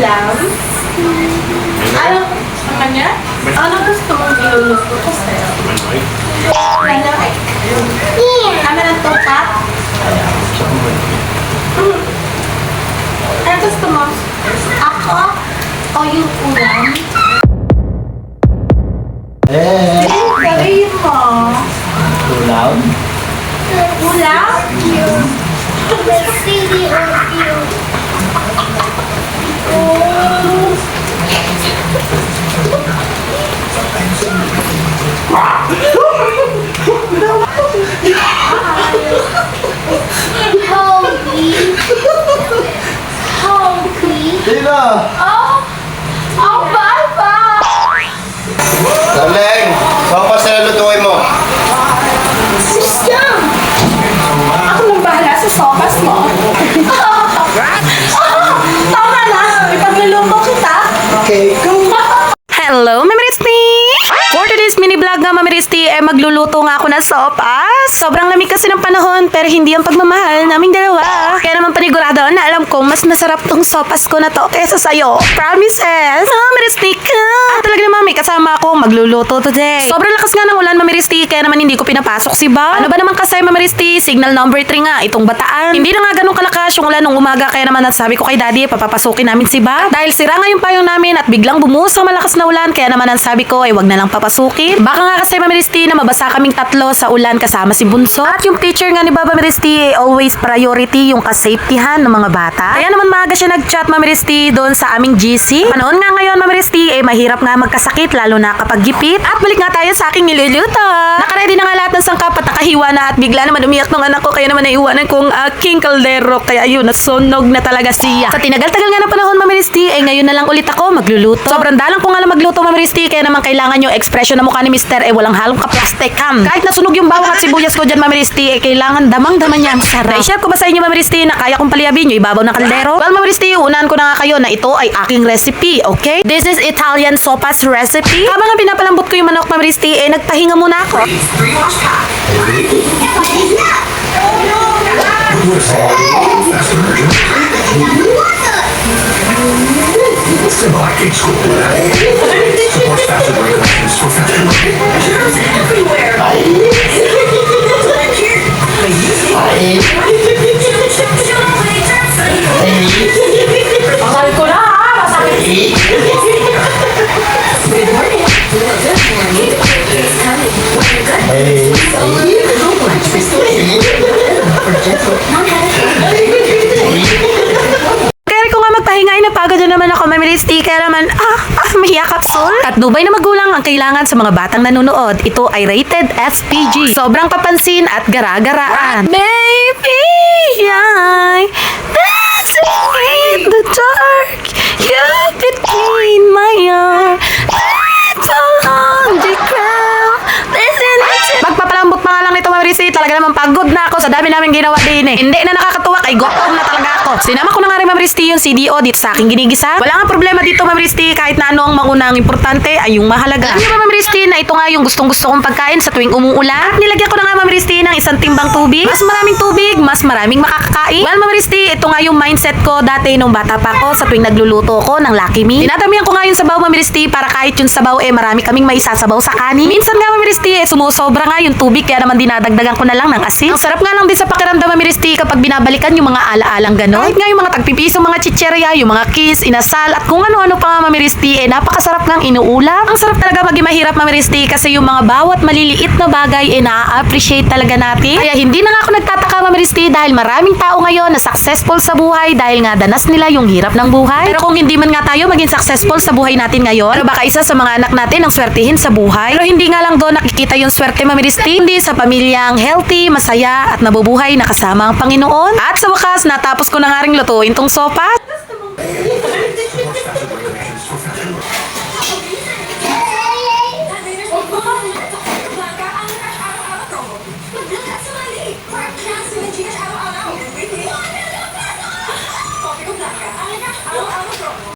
ulam? Ano? Ano niya? Ano gusto mong iluluto ko sa'yo? Manok. Ano ng? Mm. Ano gusto mo? Ako? O yung ulam? Eh, Sabihin mo. ulam. Ulam? Holy. Holy. Sino? Oh! Oh, Papa! Darling, sopas na lutuin mo. Go. Hello, Mamiristi! For today's mini vlog nga, Mamiristi, eh magluluto nga ako ng sopas. Sobrang lamig kasi ng panahon, pero hindi ang pagmamahal naming dalawa. Kaya naman panigurado na kong mas masarap tong sopas ko na to kesa sa'yo. Promises! Ah, Mamiristi ka! Ah, talaga naman, may kasama ako magluluto today. Sobrang lakas nga ng ulan, Mamiristi, kaya naman hindi ko pinapasok si Ba. Ano ba naman kasi, Mamiristi? Signal number 3 nga, itong bataan. Hindi na nga ganun kalakas yung ulan nung umaga, kaya naman nasabi ko kay Daddy, papapasukin namin si Ba. Dahil sira nga yung payong namin at biglang bumuhos ang malakas na ulan, kaya naman ang sabi ko ay wag na lang papasukin. Baka nga kasi Mamiristi na mabasa kaming tatlo sa ulan kasama si Bunso. At yung teacher nga ni Baba Mamiristi ay always priority yung kasafetyhan ng mga bata. Kaya naman maaga siya nag-chat Mamiristi doon sa aming GC. Panahon nga ngayon Mamiristi eh mahirap nga magkasakit lalo na kapag gipit. At balik nga tayo sa aking niluluto. Nakaready na nga lahat ng sangkap at nakahiwa na at bigla naman umiyak ng anak ko kaya naman naiwanan kong aking kaldero. Kaya yun, nasunog na talaga siya. Sa tinagal-tagal nga ng panahon Mamiristi eh ngayon na lang ulit ako magluluto. Sobrang dalang ko nga lang magluto Mamiristi kaya naman kailangan yung expression na mukha ni Mister eh walang halong kaplastic ham. Kahit nasunog yung bawang at sibuyas ko dyan Mamiristi eh kailangan damang-daman niya ang sarap. Na-share ko ba sa inyo Mamiristi na kaya kong paliyabin yung ibabaw ng kaldero? Well Mamiristi, unahan ko na nga kayo na ito ay aking recipe, okay? This is Italian sopas recipe. Habang pinapalambot ko yung manok Mamiristi eh nagpahinga muna ako. Supports faster regulations for faster Mahal ko na ha! Masakit. Kaya ko nga magpahinga ay napagod na naman ako mamilisti kaya naman ah, ah mahiya kapsul. At dubay na magulang ang kailangan sa mga batang nanonood. Ito ay rated SPG. Sobrang papansin at gara-garaan. Baby, dancing in the dark. You between my arm. It's along the ground. Listen to Magpapalambot pa nga lang nito, Marisi. Talaga naman pagod na ako sa dami namin ginawa din eh. Hindi na nakakatuwa kay gutom na talaga ako. Sinama ko na nga rin, Mamristi, yung CDO dito sa aking ginigisa. Wala nga problema dito, Mamristi, kahit na ano ang maunang importante ay yung mahalaga. Alam niyo ba, Mamristi, na ito nga yung gustong-gusto kong pagkain sa tuwing umuulan? At nilagyan ko na nga, Mamristi, ng isang timbang tubig. Mas maraming tubig, mas maraming makakakain. Well, Mamristi, ito nga yung mindset ko dati nung bata pa ako sa tuwing nagluluto ko ng Lucky Me. Dinadamihan ko nga yung sabaw, Mamristi, para kahit yung sabaw eh marami kaming maisasabaw sa kanin. Minsan nga, Mamristi, eh sumusobra nga yung tubig kaya naman dinadagdagan ko na lang ng asin. Ang sarap nga lang din sa pakiramdam, Mamristi, kapag binabalikan yung mga ala-alang ganon. Kahit nga yung mga tagpipiso, mga chicherya, yung mga kiss, inasal, at kung ano-ano pa nga, Mamristi, eh napakasarap ng inuulam. Ang sarap talaga maging mahirap, Mamristi, kasi yung mga bawat maliliit na bagay eh na-appreciate talaga natin. Kaya hindi na nga ako nagtataka, Mamristi, dahil maraming tao ngayon na successful sa buhay dahil nga danas nila yung hirap ng buhay. Pero kung hindi man nga tayo maging successful sa buhay natin ngayon, pero baka isa sa mga anak natin ang swertihin sa buhay. Pero hindi nga lang doon nakikita yung swerte, Mamristi, hindi sa pamilyang healthy, masaya, at nabubuhay na kasama ang Panginoon. At sa wakas, natapos ko na nga rin lutuin tong sopa.